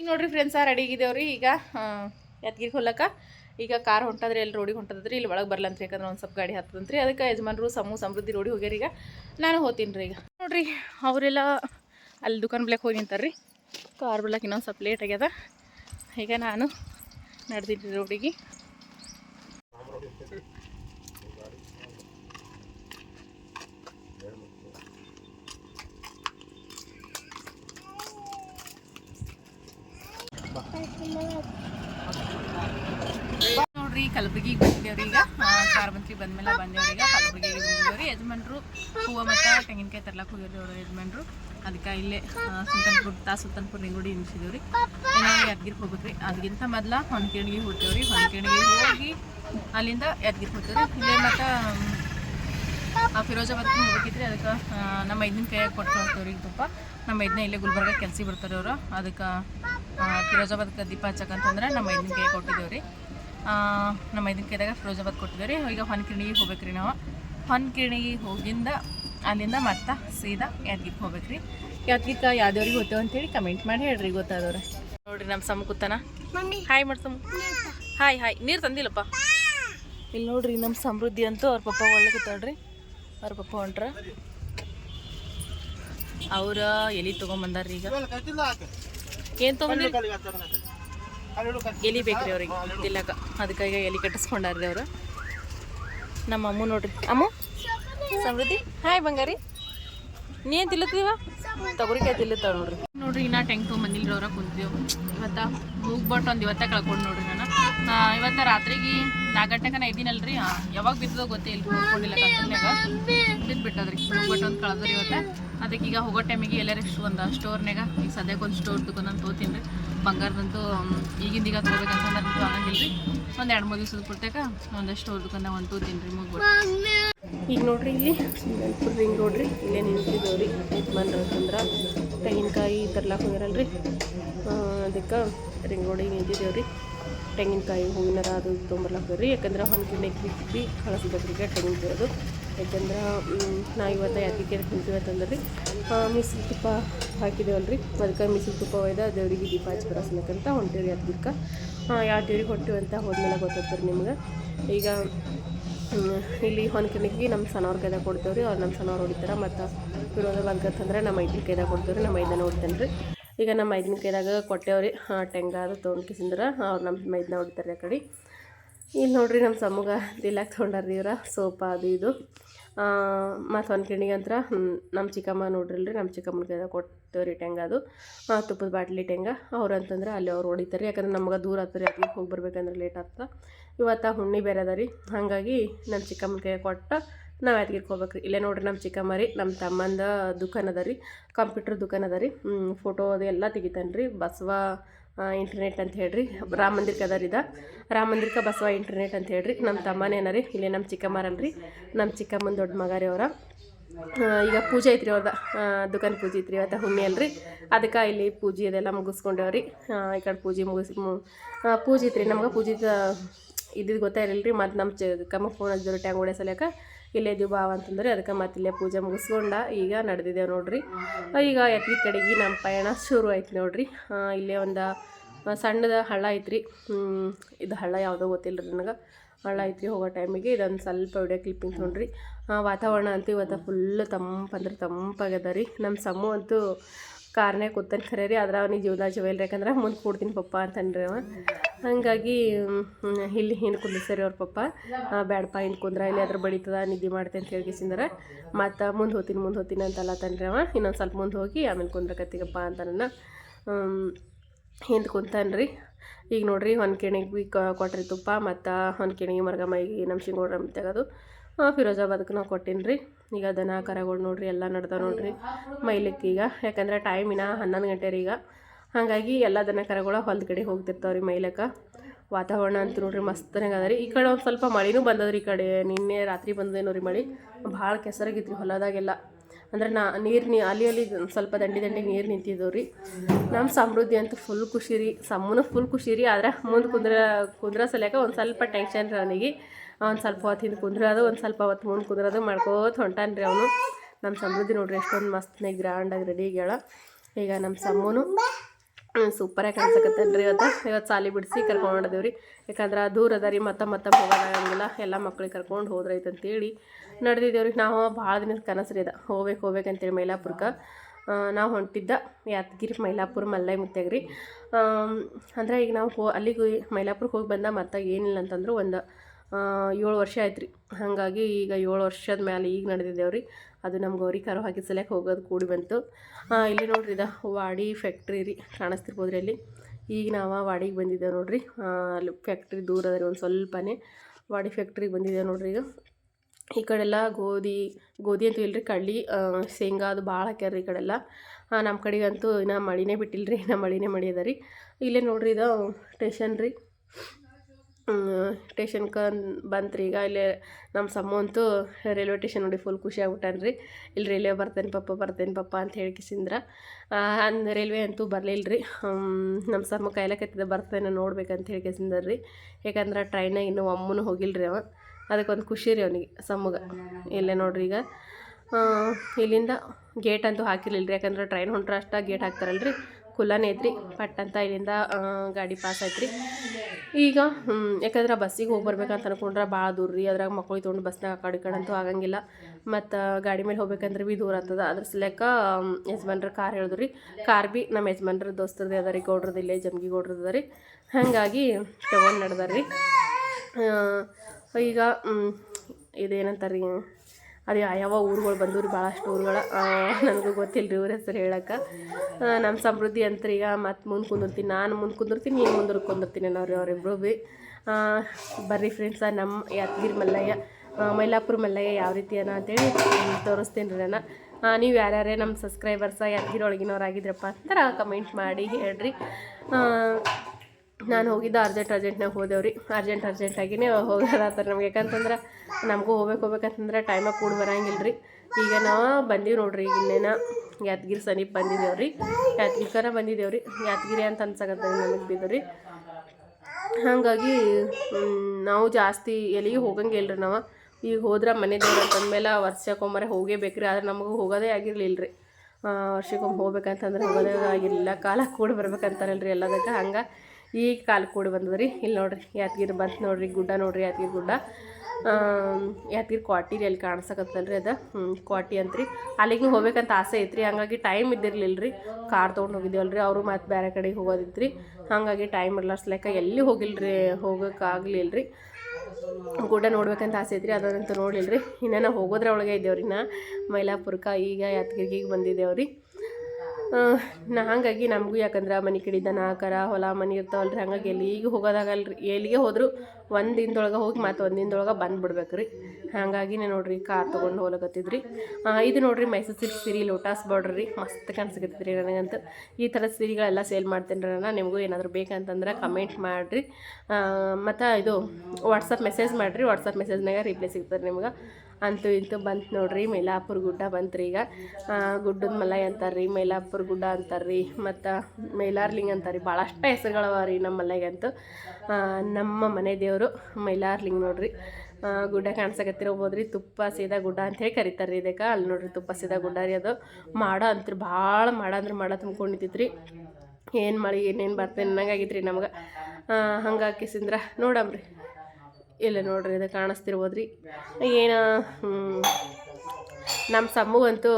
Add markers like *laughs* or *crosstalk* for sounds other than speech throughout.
ಈಗ ನೋಡ್ರಿ ರೆಡಿ ಆಗಿದ್ದೇವ್ರಿ ಈಗ ಯಾದಗಿರಿ ಹೊಲಕ್ಕೆ. ಈಗ ಕಾರ್ ಹೊಂಟದ್ರಿ ಎಲ್ಲಿ ರೋಡಿಗೆ ಹೊಂಟದ್ರಿ, ಇಲ್ಲಿ ಒಳಗೆ ಬರ್ಲಂತ ಯಾಕಂದ್ರೆ ಒಂದು ಸ್ವಲ್ಪ ಗಾಡಿ ಹತ್ತದಂತ್ರಿ. ಅದಕ್ಕೆ ಯಜಮಾನ್ರು ಸಮೂ ಸಮೃದ್ಧಿ ರೋಡಿ ಹೋಗ್ಯಾರ ಈಗ. ನಾನು ಹೋತೀನಿ ರೀ ಈಗ. ನೋಡ್ರಿ, ಅವರೆಲ್ಲ ಅಲ್ಲಿ ದುಕಾನ್ ಬ್ಲಾಕ್ ಹೋಗಿ ನಿಂತಾರ್ರಿ. ಕಾರ್ ಬಿಡ್ಲಕ್ಕೆ ಇನ್ನೊಂದು ಸ್ವಲ್ಪ ಲೇಟ್ ಆಗ್ಯದ. ಈಗ ನಾನು ನಡೆದಿದ್ರಿ ರೋಡಿಗೆ ನೋಡ್ರಿ ಕಲಬುರಗಿಗೆ ಬಂದಿದ್ದೇವ್ರಿ ಈಗ. ಕಾರ್ಬಂತ್ರಿ ಬಂದ್ಮೇಲೆ ಬಂದೇವ್ರಿ ಈಗ ಕಲಬುರಗಿಗೆ ಬಂದಿದ್ದೇವ್ರಿ. ಯಜಮಾನ್ರು ಹೂವು ಮತ್ತು ತೆಂಗಿನಕಾಯಿ ತರ್ಲಕ್ಕೆ ಹೋಗಿದ್ದೇವ್ರಿ ಯಜಮಾನ್ರು. ಅದಕ್ಕೆ ಇಲ್ಲೇ ಸುಲ್ತಾನ್ಪುರ್, ತಾ ಸುಲ್ತಾನ್ಪುರ್ ರಿಂಗುಡಿ ನಿಲ್ಸಿದೇವ್ರಿ ಏನೋ ಯಾದಗಿರಿಗೆ ಹೋಗ್ಬೇಕ್ರಿ. ಅದಕ್ಕಿಂತ ಮೊದ್ಲ ಹೊನ್ಕಿಣಿಗೆ ಹೋಗ್ತೇವ್ರಿ ಹೊನ್ಕಿಣಿಗೆ ಹೋಗಿ ಅಲ್ಲಿಂದ ಯಾದಗಿರಿ ಹೋಗ್ತೇವ್ರಿ ಇಲ್ಲೇ ಮತ್ತು, ಆ, ಫಿರೋಜಾಬಾದ್ಗೆ ಹೋಗ್ಬೇಕಿದ್ರಿ ಅದಕ್ಕೆ ನಮ್ಮ ಐದನ ಕೈಯಾಗ ಕೊಟ್ಟು ಹೋಗ್ತೇವ್ರಿ ತುಪ್ಪ. ನಮ್ಮ ಐದನೇ ಇಲ್ಲೇ ಗುಲ್ಬರ್ಗ ಕೆಲ್ಸಿ ಬರ್ತಾರೆ ಅವರು. ಅದಕ್ಕೆ ಫಿರೋಜಾಬಾದ್ಗೆ ದೀಪ ಹಚ್ಚಕಂತಂದ್ರೆ ನಮ್ಮ ಐದನ ಕೈ ಕೊಟ್ಟಿದ್ದೇವ್ರಿ. ನಮ್ಮ ಐದನ ಕೈದಾಗ ಫಿರೋಜಾಬಾದ್ ರೀ. ಈಗ ಹೊನ್ಕಿರ್ಣಿಗೆ ಹೋಗ್ಬೇಕು ರೀ ನಾವು. ಹೊನ್ಕಿಣಿಗೆ ಹೋಗಿಂದ ಅಲ್ಲಿಂದ ಮತ್ತೆ ಸೀದಾ ಯಾದಗಿರಿಗೆ ಹೋಗ್ಬೇಕ್ರಿ. ಯಾದಗಿಕ್ಕ ಯಾವ್ದವ್ರಿಗೆ ಹೋಗ್ತೇವೆ ಅಂತೇಳಿ ಕಮೆಂಟ್ ಮಾಡಿ ಹೇಳ್ರಿ ಗೊತ್ತಾದವ್ರೆ. ನೋಡ್ರಿ ನಮ್ಮ ಸಮ ಕೂತಾನ. ಹಾಯ್ ಮಾಡ್ತಮ್ಮ ಹಾಯ್ ಹಾಯ್ ನೀರು ತಂದಿಲ್ಲಪ್ಪ? ಇಲ್ಲಿ ನೋಡ್ರಿ ನಮ್ಮ ಸಮೃದ್ಧಿ ಅಂತೂ ಅವ್ರ ಪಪ್ಪ ಒಳ್ಳೆ ಕೂತಾಳ್ರಿ. ಅವ್ರ ಪಪ್ಪ ಹೊಂಟ್ರ. ಅವ್ರ ಎಲ್ಲಿ ತೊಗೊಂಬಂದಾರ್ರಿ ಈಗ. ಏನು ತೊಗೊಂಬಂದ್ರಿ? ಎಲಿ ಬೇಕ್ರಿ ಅವ್ರಿಗೆ ತಿಲ್ಲಕ ಅದಕ್ಕಾಗಿ ಎಲಿ ಕಟ್ಟಿಸ್ಕೊಂಡಾರ್ರಿ ಅವರು. ನಮ್ಮ ಅಮ್ಮ ನೋಡ್ರಿ. ಅಮ್ಮ? ಸಮೃದ್ಧಿ? ಹಾಯ್ ಬಂಗಾರಿ. ನೀನ್ ತಿಲ್ಲತ್ತೀವ? ತೊಗರಿಕಾಯಿ ತಿಲ್ಲತ್ತಾವ ನೋಡ್ರಿ. ನೋಡ್ರಿ, ಇನ್ನ ಟೆಂಕ್ ತೊಗೊಂಬಂದಿಲ್ರಿ ಅವ್ರ ಕುಂತೀವಿ ಇವತ್ತ ಮೂಗ್ ಬಟ್ ಒಂದು ಇವತ್ತ ಕಳ್ಕೊಂಡು ನೋಡ್ರಿ ನಾನು. ಇವತ್ತ ರಾತ್ರಿಗೆ ನಾಲ್ಕು ಗಂಟೆಗೆ ಇದ್ದೀನಲ್ರಿ ಯಾವಾಗ ಬಿದ್ದೋ ಗೊತ್ತೇ ಇಲ್ಲ ಹೋಗ್ಕೊಂಡಿಲ್ಲ ಕತ್ತಲ್ನಾಗ ಬಿದ್ದು ಬಿಟ್ಟದ್ರಿ ಬಟ್ ಒಂದು ಕಳೆದ್ರಿ ಇವತ್ತ. ಅದಕ್ಕೆ ಈಗ ಹೋಗೋ ಟೈಮಿಗೆ ಎಲ್ಲಾರ ಒಂದು ಸ್ಟೋರ್ನಾಗ ಈಗ ಸದ್ಯಕ್ಕೆ ಒಂದು ಸ್ಟೋರ್ ತಗೊಂಡು ತೋತೀನಿ ರೀ. ಬಂಗಾರದಂತೂ ಈಗಿಂದೀಗ ಈಗಿಂದ ಈಗ ತೊಗೋಬೇಕಂತಂದ್ರಂತೂ ಆಗಂಗಿಲ್ಲ ರೀ. ಒಂದು ಎರಡು, ಮೂರು ದಿವಸದ ಕೊಡ್ತಾಕ ಒಂದು ಸ್ಟೋರ್ ದುಕಾನ್ದಾಗ ಒಂದು ತೋತೀನಿ ರೀ ಮುಗ್ಬೋದು ಈಗ ನೋಡ್ರಿ ಇಲ್ಲಿ ಮೈಸೂರು ರಿಂಗ್ ನೋಡ್ರಿ ಇಲ್ಲೇ ನಿಂತಿದ್ದೇವ್ರಿ ಬಂದ್ರೆ ಅಂತಂದ್ರೆ. ತೆಂಗಿನಕಾಯಿ ತರ್ಲಾಕ್ ಹೋಗಿರಲ್ರಿ ಅದಕ್ಕೆ ರಿಂಗ್ ರೋಡಿಗೆ ನಿಂತಿದ್ದೇವ್ರಿ ತೆಂಗಿನಕಾಯಿ ಹೂವಿನ ಅದು ತೊಗೊಂಬರ್ಲಾಕ್ ರೀ ಯಾಕಂದ್ರೆ ಹೊಂದಿನ ಬಿ ಕಳಿಸ್ಬೇಕ್ರಿ ಈಗ ತೆಂಗಿನಕಾಯಿ ಅದು ಯಾಕಂದ್ರೆ ನಾ ಇವತ್ತು ಯಾಕೆ ರೀ ಮಿಸಿಲು ತುಪ್ಪ ರೀ ಅದಕ್ಕೆ ಮಿಸಿಲು ತುಪ್ಪ ಒಯ್ದ ದೇವರಿಗೆ ದೀಪ ಹಚ್ಚಿ ಬರಸ್ಬೇಕಂತ ಅದಕ್ಕ ಹಾಂ ಯಾವ ದೇವ್ರಿಗೆ ಅಂತ ಹೋದ್ಮೇಲೆ ಗೊತ್ತಾಗ್ತದೆ ನಿಮ್ಗೆ. ಈಗ ಇಲ್ಲಿ ಹೊನ್ಕಿಣಿಗೆ ನಮ್ಮ ಸಣ್ಣವ್ರ ಕೈದಾಗ ಕೊಡ್ತೇವೆ ರೀ ಅವ್ರು ನಮ್ಮ ಸಣ್ಣವ್ರು ಹೊಡಿತಾರೆ. ಮತ್ತು ವಿರೋಧ ಬಂದ್ಕಂತಂದ್ರೆ ನಮ್ಮ ಐದನ ಕೈದಾಗ ಕೊಡ್ತೇವೆ ರೀ ನಮ್ಮ ಐದನ ಹೊಡ್ತೇನೆ ರೀ ಈಗ ನಮ್ಮ ಐದನ ಕೈದಾಗ ಕೊಟ್ಟೇವ್ರಿ ಟೆಂಗ ಅದು ತೊಗೊಂಡ್ಕಿಸಿಂದ್ರೆ ಅವ್ರು ನಮ್ಮ ಮೈದನ ಹೊಡಿತಾರೆ ಆ ಕಡೆ. ಇಲ್ಲಿ ನೋಡ್ರಿ ನಮ್ಮ ಸಮೂಗ ತಿಲ್ಲಕ್ಕೆ ತೊಗೊಂಡಾರ್ರಿ ಇವರ. ಸೋಪ ಅದು ಇದು. ಮತ್ತು ಒಂದು ಕಿಣಿಗೆ ಅಂತ ನಮ್ಮ ಚಿಕ್ಕಮ್ಮ ನೋಡ್ರಿಲ್ರಿ ನಮ್ಮ ಚಿಕ್ಕಮ್ಮನ ಕೈದಾಗ ಕೊಟ್ಟೇವ್ರಿ ಟೆಂಗ ಅದು. ತುಪ್ಪದ ಬಾಟ್ಲಿ ಟೆಂಗ ಅವ್ರು ಅಂತಂದ್ರೆ ಅಲ್ಲಿ ಅವ್ರು ಹೊಡಿತಾರೆ. ಯಾಕಂದ್ರೆ ನಮ್ಗೆ ದೂರ ಆತರಿ ಅದಕ್ಕೆ ಹೋಗಿ ಬರ್ಬೇಕಂದ್ರೆ ಲೇಟ್ ಆಗ್ತದೆ. ಇವತ್ತು ಹುಣ್ಣಿ ಬೇರೆ ಅದ ರೀ. ಹಾಗಾಗಿ ನಮ್ಮ ಚಿಕ್ಕಮ್ಮನ ಕೈ ಕೊಟ್ಟು ನಾವು ಯಾದಗಿರಿಗೆ ಹೋಗ್ಬೇಕ್ರಿ. ಇಲ್ಲೇ ನೋಡ್ರಿ ನಮ್ಮ ಚಿಕ್ಕಮ್ಮ ರೀ ನಮ್ಮ ತಮ್ಮಂದ ದುಕಾನ್ ಅದ ರೀ ಕಂಪ್ಯೂಟರ್ ದುಕಾನ್ ಅದ ರೀ. ಫೋಟೋ ಅದು ಎಲ್ಲ ತೆಗಿತಾನೆ ರೀ, ಬಸವ ಇಂಟರ್ನೆಟ್ ಅಂತ ಹೇಳ್ರಿ. ರಾಮ ಮಂದಿರಕ್ಕೆ ರೀ ಇದ. ರಾಮ ಮಂದಿರಕ್ಕೆ ಬಸವ ಇಂಟರ್ನೆಟ್ ಅಂತ ಹೇಳ್ರಿ. ನಮ್ಮ ತಮ್ಮನೇನ ರೀ, ಇಲ್ಲೇ ನಮ್ಮ ಚಿಕ್ಕಮ್ಮರಲ್ರಿ ನಮ್ಮ ಚಿಕ್ಕಮ್ಮನ ದೊಡ್ಡ ಮಗ ರೀ ಅವರ. ಈಗ ಪೂಜೆ ಐತ್ರಿ ಅವ್ರದ. ದುಕಾನ್ ಪೂಜೆ ಐತ್ರಿ ಇವತ್ತು ಹುಣ್ಣಿ ಅಲ್ರಿ. ಅದಕ್ಕೆ ಇಲ್ಲಿ ಪೂಜೆ ಅದೆಲ್ಲ ಮುಗಿಸ್ಕೊಂಡೇವ್ರಿ. ಈ ಕಡೆ ಪೂಜೆ ಮುಗಿಸಿ ಪೂಜೆ ಐತ್ರಿ. ನಮ್ಗೆ ಪೂಜೆ ಇದ್ದಿದ್ದು ರೀ ಮತ್ತು ನಮ್ಮ ಚಿಕ್ಕಮ್ಮ ಫೋನ್ ಹಚ್ಚಿದ್ರು ಟ್ಯಾಂಗ್ ಹೊಡೆ ಸಲಕ ಇಲ್ಲೇ ಬಾವ ಅಂತಂದ್ರೆ ಅದಕ್ಕೆ ಮತ್ತೆ ಇಲ್ಲೇ ಪೂಜೆ ಮುಗಿಸ್ಕೊಂಡ ಈಗ ನಡೆದಿದ್ದೇವೆ ನೋಡ್ರಿ. ಈಗ ಎತ್ತಿ ಕಡೆಗೆ ನಮ್ಮ ಪಯಣ ಶುರು ಆಯ್ತು ನೋಡ್ರಿ. ಇಲ್ಲೇ ಒಂದು ಸಣ್ಣದ ಹಳ್ಳ ಐತ್ರಿ. ಇದು ಹಳ್ಳ ಯಾವುದೋ ಗೊತ್ತಿಲ್ಲ ರೀ ನನಗೆ. ಹಳ್ಳ ಐತ್ರಿ ಹೋಗೋ ಟೈಮಿಗೆ ಇದೊಂದು ಸ್ವಲ್ಪ ವಿಡಿಯೋ ಕ್ಲಿಪ್ಪಿಂಗ್ ತೊಗೊಂಡ್ರಿ. ವಾತಾವರಣ ಅಂತೂ ಇವತ್ತು ಫುಲ್ ತಂಪಂದ್ರೆ ತಂಪಾಗ್ಯದ ರೀ. ನಮ್ಮ ಸಮ್ಮು ಅಂತೂ ಕಾರ್ನ್ಯಾಗ ಕೂತಾನೆ ಖರೆ ರೀ ಆದ್ರೆ ಅವನಿಗೆ ಜೀವದ ಜೀವ ಇಲ್ಲ ಯಾಕಂದ್ರೆ ಮುಂದೆ ಕೊಡ್ತೀನಿ ಪಪ್ಪ ಅಂತಂದ್ರಿ ಅವ. ಹಾಗಾಗಿ ಇಲ್ಲಿ ಹಿಂದೆ ಕುಂದಿಸ್ತಾರೆ ಅವ್ರ ಪಪ್ಪ. ಬ್ಯಾಡಪ್ಪ, ಹಿಂದೆ ಕುಂದ್ರ, ಇಲ್ಲಿ ಅದ್ರ ಬಡಿತದ, ನಿದ್ದೆ ಮಾಡ್ತೆ ಅಂತ ಹೇಳ್ಕೇಸಿಂದ್ರೆ ಮತ್ತು ಮುಂದೆ ಹೋಗ್ತೀನಿ, ಮುಂದೆ ಹೋತೀನಿ ಅಂತಲ್ಲ ತಂದ್ರಿ ಅವ. ಇನ್ನೊಂದು ಸ್ವಲ್ಪ ಮುಂದೆ ಹೋಗಿ, ಆಮೇಲೆ ಕುಂದ್ರಕತ್ತಿಗಪ್ಪ ಅಂತ ನನ್ನ ಹಿಂದೆ ಕುಂತಾನ್ರಿ. ಈಗ ನೋಡ್ರಿ, ಹೊನ್ಕೆಣಿಗೆ ಬಿ ಕೊಟ್ರಿ ತುಪ್ಪ, ಮತ್ತು ಮರ್ಗಮ್ಮ ಈಗ ನಮ್ಮ ಶಿಂಗೋಡ್ರಮ್ ತೆಗೋದು ಫಿರೋಜಾಬಾದಕ್ಕೆ ನಾವು ಕೊಟ್ಟೀನಿ ರೀ ಈಗ ದನ, ಕರಗಳು ನೋಡ್ರಿ, ಎಲ್ಲ ನಡ್ದಾವ ನೋಡ್ರಿ ಈಗ. ಯಾಕಂದ್ರೆ ಟೈಮ್ ಇನ್ನ ಹನ್ನೊಂದು ಗಂಟೆ ರೀ ಈಗ. ಹಾಗಾಗಿ ಎಲ್ಲ ದನ, ಕರಗಳು ಹೊಲದ ಕಡೆ ಹೋಗ್ತಿರ್ತಾವೆ ರೀ ಮೈಲಕ್ಕೆ. ವಾತಾವರಣ ಅಂತ ನೋಡ್ರಿ ಮಸ್ತನಾಗ ಅದ ರೀ. ಈ ಕಡೆ ಒಂದು ಸ್ವಲ್ಪ ಮಳೆನೂ ಬಂದದ್ರಿ ಈ ಕಡೆ. ನಿನ್ನೆ ರಾತ್ರಿ ಬಂದೇನೋ ರೀ ಮಳೆ. ಭಾಳ ಕೆಸರಾಗಿತ್ತು ರೀ ಹೊಲದಾಗೆಲ್ಲ. ಅಂದ್ರೆ ನಾ ನೀರು ನೀ ಅಲ್ಲಿ ಅಲ್ಲಿ ಸ್ವಲ್ಪ ದಂಡಿ ದಂಡಿ ನೀರು ನಿಂತಿದ್ದವು ರೀ. ನಮ್ಮ ಸಮೃದ್ಧಿ ಅಂತೂ ಫುಲ್ ಖುಷಿ ರೀ. ಸಮ್ಮನೂ ಫುಲ್ ಖುಷಿ ರೀ. ಆದ್ರೆ ಮುಂದೆ ಕುಂದ್ರ ಕುಂದ್ರ ಸಲ್ಯಾಕ ಒಂದು ಸ್ವಲ್ಪ ಟೆನ್ಷನ್ ರೀ ಅವನಿಗೆ ಒಂದು ಸ್ವಲ್ಪ ಹೊತ್ತು ಹಿಂದೆ ಕುಂದ್ರೋದು ಒಂದು ಸ್ವಲ್ಪ ಹೊತ್ತು ಮುಂದೆ ಕುಂದ್ರೋದು ಮಾಡ್ಕೋತ ಹೊಂಟಾನ ರೀ ಅವನು. ನಮ್ಮ ಸಮೃದ್ಧಿ ನೋಡ್ರಿ ಎಷ್ಟೊಂದು ಮಸ್ತ್ನಾಗ ಗ್ರ್ಯಾಂಡಾಗಿ ರೆಡಿ ಆಗ್ಯಾಳ. ಈಗ ನಮ್ಮ ಸಮ್ಮನು ಸೂಪರಾಗಿ ಕಾಣಿಸಕತ್ತೇನ್ರಿ ಇವತ್ತು. ಇವತ್ತು ಸಾಲಿ ಬಿಡಿಸಿ ಕರ್ಕೊಂಡು ಹೊಡೆದೇವ್ರಿ ಯಾಕಂದ್ರೆ ದೂರ ಅದ ರೀ, ಮತ್ತೆ ಮತ್ತೆ ಹೋಗೋದಾಗಂಗಿಲ್ಲ ಎಲ್ಲ ಮಕ್ಳಿಗೆ ಕರ್ಕೊಂಡು ಹೋದ್ರೈತೆ ಅಂತೇಳಿ ನಡೆದಿದ್ದೇವ್ರಿ. ನಾವು ಭಾಳ ದಿನದ ಕನಸು ರೀ ಅದ ಹೋಗ್ಬೇಕು ಹೋಗ್ಬೇಕಂತೇಳಿ ಮೈಲಾಪುರಕ್ಕೆ ನಾವು ಹೊಂಟಿದ್ದ ಯಾದಗಿರಿ ಮೈಲಾಪುರ ಮಲ್ಲೈ ಮುತ್ತೆಗ್ರಿ ಅಂದ್ರೆ ಈಗ ನಾವು ಹೋ, ಅಲ್ಲಿಗೆ ಮೈಲಾಪುರಕ್ಕೆ ಹೋಗಿ ಬಂದ ಮತ್ತೆ ಏನಿಲ್ಲ ಅಂತಂದ್ರೆ ಒಂದು ಏಳು ವರ್ಷ ಆಯ್ತು ರೀ ಹಾಗಾಗಿ ಈಗ ಏಳು ವರ್ಷದ ಮೇಲೆ ಈಗ ನಡೆದಿದ್ದೇವೆ ರೀ ಅದು ನಮ್ಮ ಗೌರಿ ಕಾರು ಹಾಕಿ ಸಲಕ್ಕೆ ಹೋಗೋದು ಕೂಡಿ ಬಂತು. ಇಲ್ಲಿ ನೋಡ್ರಿ ಇದು ವಾಡಿ ಫ್ಯಾಕ್ಟ್ರಿ ರೀ ಕಾಣಿಸ್ತಿರ್ಬೋದು ರೀ ಅಲ್ಲಿ. ಈಗ ನಾವು ವಾಡಿಗೆ ಬಂದಿದ್ದೇವೆ ನೋಡ್ರಿ. ಅಲ್ಲಿ ಫ್ಯಾಕ್ಟ್ರಿ ದೂರ ಅದ ಒಂದು ಸ್ವಲ್ಪನೇ. ವಾಡಿ ಫ್ಯಾಕ್ಟ್ರಿಗೆ ಬಂದಿದ್ದೇವೆ ನೋಡ್ರಿ ಈಗ. ಈ ಕಡೆಲ್ಲ ಗೋಧಿ ಗೋಧಿ ಅಂತೂ ಇಲ್ಲರಿ ಕಳ್ಳಿ ಶೇಂಗಾ ಅದು ಭಾಳ ಹಾಕ್ಯಾರ ಈ ಕಡೆಲ್ಲ. ನಮ್ಮ ಕಡೆಗಂತೂ ಇನ್ನು ಮಳಿನೇ ಬಿಟ್ಟಿಲ್ಲ ರೀ ಇನ್ನು ಮಳಿನೇ ಮಳಿ ಅದ ರೀ. ಇಲ್ಲೇ ನೋಡ್ರಿ ಇದು ಸ್ಟೇಷನ್ ರೀ. ಸ್ಟೇಷನ್ಕ ಬಂತ್ರಿ. ಈಗ ಇಲ್ಲೇ ನಮ್ಮ ಸಮ್ಮಂತೂ ರೈಲ್ವೆ ಸ್ಟೇಷನ್ ನೋಡಿ ಫುಲ್ ಖುಷಿ ಆಗ್ಬಿಟ್ಟಾನೆ ರೀ ಇಲ್ಲಿ ರೈಲ್ವೆ ಬರ್ತೇನೆ ಪಪ್ಪ ಬರ್ತೇನೆ ಪಪ್ಪ ಅಂತ ಹೇಳ್ಕಿಸಿಂದ್ರ ಅಂದ ರೈಲ್ವೆ ಅಂತೂ ಬರಲಿಲ್ಲ ರೀ ನಮ್ಮ ಸಮ್ಮ ಕಾಯ್ಲಕತ್ತಿದ ಬರ್ತೇನೆ ನೋಡ್ಬೇಕಂತ ಹೇಳ್ಕಿಸಿಂದ ರೀ ಯಾಕಂದ್ರೆ ಟ್ರೈನ ಇನ್ನೂ ಅಮ್ಮನೂ ರೀ ಅವ. ಅದಕ್ಕೊಂದು ಖುಷಿ ರೀ ಅವನಿಗೆ ಸಮ್ಮಗ. ಇಲ್ಲೇ ನೋಡ್ರಿ ಈಗ. ಇಲ್ಲಿಂದ ಗೇಟ್ ಅಂತೂ ಹಾಕಿರ್ಲಿಲ್ಲ ರೀ ಯಾಕಂದ್ರೆ ಟ್ರೈನ್ ಹೊಂಟ್ರೆ ಅಷ್ಟ ಗೇಟ್ ಹಾಕ್ತಾರಲ್ರಿ. ಖುಲ್ಲಾನೇ ಐತ್ರಿ. ಪಟ್ ಅಂತ ಇಲ್ಲಿಂದ ಗಾಡಿ ಪಾಸ್ ಆಯ್ತು ರೀ ಈಗ ಯಾಕಂದ್ರೆ ಬಸ್ಸಿಗೆ ಹೋಗಿ ಬರ್ಬೇಕಂತ ಅನ್ಕೊಂಡ್ರೆ ಭಾಳ ದೂರ ರೀ. ಅದ್ರಾಗ ಮಕ್ಳಿಗೆ ತೊಗೊಂಡು ಬಸ್ನಾಗ ಆ ಕಡೆ ಈ ಕಡೆ ಅಂತೂ ಆಗಂಗಿಲ್ಲ. ಮತ್ತು ಗಾಡಿ ಮೇಲೆ ಹೋಗ್ಬೇಕಂದ್ರೆ ಭೀ ದೂರ ಆಗ್ತದ. ಅದ್ರ ಸಲಕ್ಕ ಯಜಮಾನ್ರ ಕಾರ್ ಹೇಳಿದ್ರಿ. ಕಾರ್ ಭೀ ನಮ್ಮ ಯಜಮಾನ್ರ ದೋಸ್ತರದ್ದು ಅದ ರೀ. ಗೌಡ್ರದ್ದು ಇಲ್ಲೇ ಜಮ್ಗಿ ಗೌಡ್ರದ್ದು ಅದ ರೀ. ಹಾಗಾಗಿ ತೊಗೊಂಡು ರೀ. ಈಗ ಇದೇನಂತಾರೆ? ರೀ ಅದು ಯಾವ ಊರುಗಳು ಬಂದೂರು ಭಾಳಷ್ಟು ಊರುಗಳು ನನಗೂ ಗೊತ್ತಿಲ್ಲ ರೀ ಊರ ಹೆಸರು ಹೇಳಕ್ಕೆ. ನಮ್ಮ ಸಮೃದ್ಧಿ ಅಂತ ಈಗ ಮತ್ತೆ ಮುಂದೆ ಕುಂದಿರ್ತೀನಿ. ನಾನು ಮುಂದೆ ಕುಂದಿರ್ತೀನಿ, ನೀನು ಮುಂದೆ ಕುಂದಿರ್ತೀನಿ ಅವ್ರಿ ಅವರಿಬ್ಬರು ಭೀ ಬರ್ರಿ ಫ್ರೆಂಡ್ಸ ನಮ್ಮ ಯಾದಗಿರಿ ಮಲ್ಲಯ್ಯ ಮೈಲಾಪುರ ಮಲ್ಲಯ್ಯ ಯಾವ ರೀತಿ ಅನ್ನ ಅಂತೇಳಿ ತೋರಿಸ್ತೀನಿ ರೀ ನಾನು. ನೀವು ಯಾರ್ಯಾರೇ ನಮ್ಮ ಸಬ್ಸ್ಕ್ರೈಬರ್ಸ ಯಾದಗಿರಿ ಒಳಗಿನವ್ರಾಗಿದ್ರಪ್ಪ ಅಂತಾರೆ ಕಮೆಂಟ್ ಮಾಡಿ ಹೇಳ್ರಿ. ನಾನು ಹೋಗಿದ್ದ ಅರ್ಜೆಂಟ್ ಅರ್ಜೆಂಟ್ನಾಗ ಹೋದೆವ್ರಿ. ಅರ್ಜೆಂಟ್ ಅರ್ಜೆಂಟಾಗಿನೇ ಹೋಗೋದಾತಾರೆ ನಮ್ಗೆ. ಯಾಕಂತಂದ್ರೆ ನಮಗೂ ಹೋಗ್ಬೇಕು ಹೋಗ್ಬೇಕಂತಂದ್ರೆ ಟೈಮಾಗ ಕೂಡ ಬರಂಗಿಲ್ಲ ರೀ ಈಗ ನಾವು ಬಂದೀವಿ ನೋಡ್ರಿ ಈಗ ಇನ್ನೇನ ಯಾದಗಿರಿ ಸಮೀಪ ಬಂದಿದ್ದೇವೆ ರೀ ಯಾದಗಿರಿಕರ ಬಂದಿದ್ದೇವೆ ರೀ ಯಾದಗಿರಿ ಅಂತ ಅನ್ಸಕತ್ತ ನನಗೆ ಬಿದ್ದು ಹಾಗಾಗಿ ನಾವು ಜಾಸ್ತಿ ಎಲ್ಲಿಗೆ ಹೋಗಂಗಿಲ್ಲ ರೀ ನಾವು. ಈಗ ಹೋದ್ರೆ ಮನೆ ದೇವ್ರ ಅಂತಂದ್ಮೇಲೆ ವರ್ಷಕ್ಕೊಮ್ಮರೆ ಹೋಗೇಬೇಕ್ರಿ ಆದ್ರೆ ನಮಗೂ ಹೋಗೋದೇ ಆಗಿರಲಿಲ್ಲ ರೀ ವರ್ಷಕ್ಕೊಮ್ಮೆ ಹೋಗ್ಬೇಕಂತಂದ್ರೆ ಹೋಗೋದೇ ಆಗಿರಲಿಲ್ಲ. ಕಾಲ ಕೂಡ ಬರ್ಬೇಕಂತಾರಲ್ರಿ ಎಲ್ಲದಕ್ಕೆ. ಹಂಗೆ ಈಗ ಕಾಲು ಕೂಡ ಬಂದದ್ರಿ. ಇಲ್ಲಿ ನೋಡ್ರಿ ಯಾತ್ಗಿರಿ ಬಂತು ನೋಡ್ರಿ, ಗುಡ್ಡ ನೋಡ್ರಿ ಯಾತ್ಗಿರಿ ಗುಡ್ಡ. ಯಾತ್ಗಿರಿ ಯಾದಗಿರಿ ಕ್ವಾಟಿ ರೀ ಅಲ್ಲಿ ಕಾಣಿಸಕತ್ತಲ್ರಿ ಅದು. ಕ್ವಾಟಿ ಅಂತ್ರಿ. ಅಲ್ಲಿಗೆ ಹೋಗ್ಬೇಕಂತ ಆಸೆ ಐತ್ರಿ. ಹಂಗಾಗಿ ಟೈಮ್ ಇದ್ದಿರ್ಲಿಲ್ಲ ರೀ ಕಾರ್ ತೊಗೊಂಡು ಹೋಗಿದ್ದೇವಲ್ರಿ ಅವರು ಮತ್ತು ಬೇರೆ ಕಡೆಗೆ ಹೋಗೋದಿತ್ತು ರೀ ಹಾಗಾಗಿ ಟೈಮ್ ಇರ್ಲಾರ್ಸ್ಲೆಕ್ಕ ಎಲ್ಲಿ ಹೋಗಿಲ್ರಿ ಹೋಗೋಕ್ಕಾಗಲಿಲ್ಲ ರೀ ಗುಡ್ಡ ನೋಡ್ಬೇಕಂತ ಆಸೆ ಐತ್ರಿ. ಅದನ್ನಂತೂ ನೋಡಲಿಲ್ಲ ರೀ ಇನ್ನು ನಾವು ಹೋಗೋದ್ರ ಒಳಗೆ ಇದ್ದೇವ್ರಿ ನಾ. ಮೈಲಾಪುರಕ್ಕೆ ಈಗ ಯಾತ್ಗಿರಿಗೆ ಬಂದಿದ್ದೇವ್ರಿ ಹಾಗಾಗಿ ನಮಗೂ ಯಾಕಂದ್ರೆ ಮನೆ ಕಡೆ ದನ ಕರ ಹೊಲ ಮನೆ ಇರ್ತಾವಲ್ರಿ, ಹಂಗಾಗಿ ಎಲ್ಲಿಗೆ ಹೋಗೋದಾಗಲ್ರಿ. ಎಲ್ಲಿಗೆ ಹೋದರೂ ಒಂದು ದಿನದೊಳಗೆ ಹೋಗಿ ಮತ್ತು ಒಂದು ದಿನದೊಳಗೆ ಬಂದುಬಿಡ್ಬೇಕು ರೀ ಹಾಗಾಗಿನೇ ನೋಡ್ರಿ ಕಾರ್ ತೊಗೊಂಡು ಹೋಗ್ಲಕತ್ತಿದ್ರಿ ಇದು ನೋಡಿರಿ ಮೈಸೂರು ಸಿಲ್ಕ್ ಸೀರೆ ಲೋಟಾಸ್ ಬಾರ್ಡ್ರ್. ರೀ ಮಸ್ತ್ ರೀ ನನಗಂತೂ. ಈ ಥರ ಸೀರೆಗಳೆಲ್ಲ ಸೇಲ್ ಮಾಡ್ತೀನಿ ರೀ ನಾನು ನಿಮಗೂ ಏನಾದರೂ ಬೇಕಂತಂದ್ರೆ ಕಮೆಂಟ್ ಮಾಡಿರಿ. ಮತ್ತು ಇದು ವಾಟ್ಸಪ್ ಮೆಸೇಜ್ ಮಾಡಿರಿ. ವಾಟ್ಸಪ್ ಮೆಸೇಜ್ನಾಗ ರಿಪ್ಲೈ ಸಿಗ್ತದೆ ನಿಮ್ಗೆ. ಅಂತೂ ಇಂತೂ ಬಂತು ನೋಡ್ರಿ, ಮೈಲಾಪುರ ಗುಡ್ಡ ಬಂತ್ರಿ ಈಗ. ಗುಡ್ಡದ ಮಲೈ ಅಂತಾರೆ ರೀ ಮೈಲಾಪುರ ಗುಡ್ಡ ಅಂತಾರೆ ರೀ ಮತ್ತು ಮೈಲಾರ್ಲಿಂಗ್ ಅಂತಾರೆ ರೀ ಭಾಳಷ್ಟು ಹೆಸರುಗಳವ ರೀ ನಮ್ಮ ಮಲೈಗಂತೂ ನಮ್ಮ ಮನೆ ದೇವರು ಮೈಲಾರ್ಲಿಂಗ್ ನೋಡ್ರಿ. ಗುಡ್ಡ ಕಾಣ್ಸಕತ್ತಿರ್ಬೋದು ರೀ ತುಪ್ಪ ಸೀದಾ ಗುಡ್ಡ ಅಂತ ಹೇಳಿ ಕರೀತಾರೆ ರೀ ಇದಕ್ಕೆ. ಅಲ್ಲಿ ನೋಡ್ರಿ ತುಪ್ಪ ಸೀದಾ ಗುಡ್ಡ ರೀ ಅದು. ಮಾಡ ಅಂತ್ರಿ ಭಾಳ ಮಾಡ ಅಂದ್ರೆ ಮಾಡ ತುಂಬ್ಕೊಂಡು ನಿಂತಿತ್ತು ರೀ ಏನು ಮಾಡಿ ಏನೇನು ಬರ್ತೇನೆ ಅನ್ನಂಗಾಗಿತ್ತು ರೀ ನಮ್ಗೆ ಹಂಗೆ ಸಿಂದ್ರ ನೋಡಮ್ರಿ. ಇಲ್ಲ ನೋಡ್ರಿ ಇದು ಕಾಣಿಸ್ತಿರ್ಬೋದ್ರಿ. ಏನು ನಮ್ಮ ಸಮ್ಮಗಂತೂ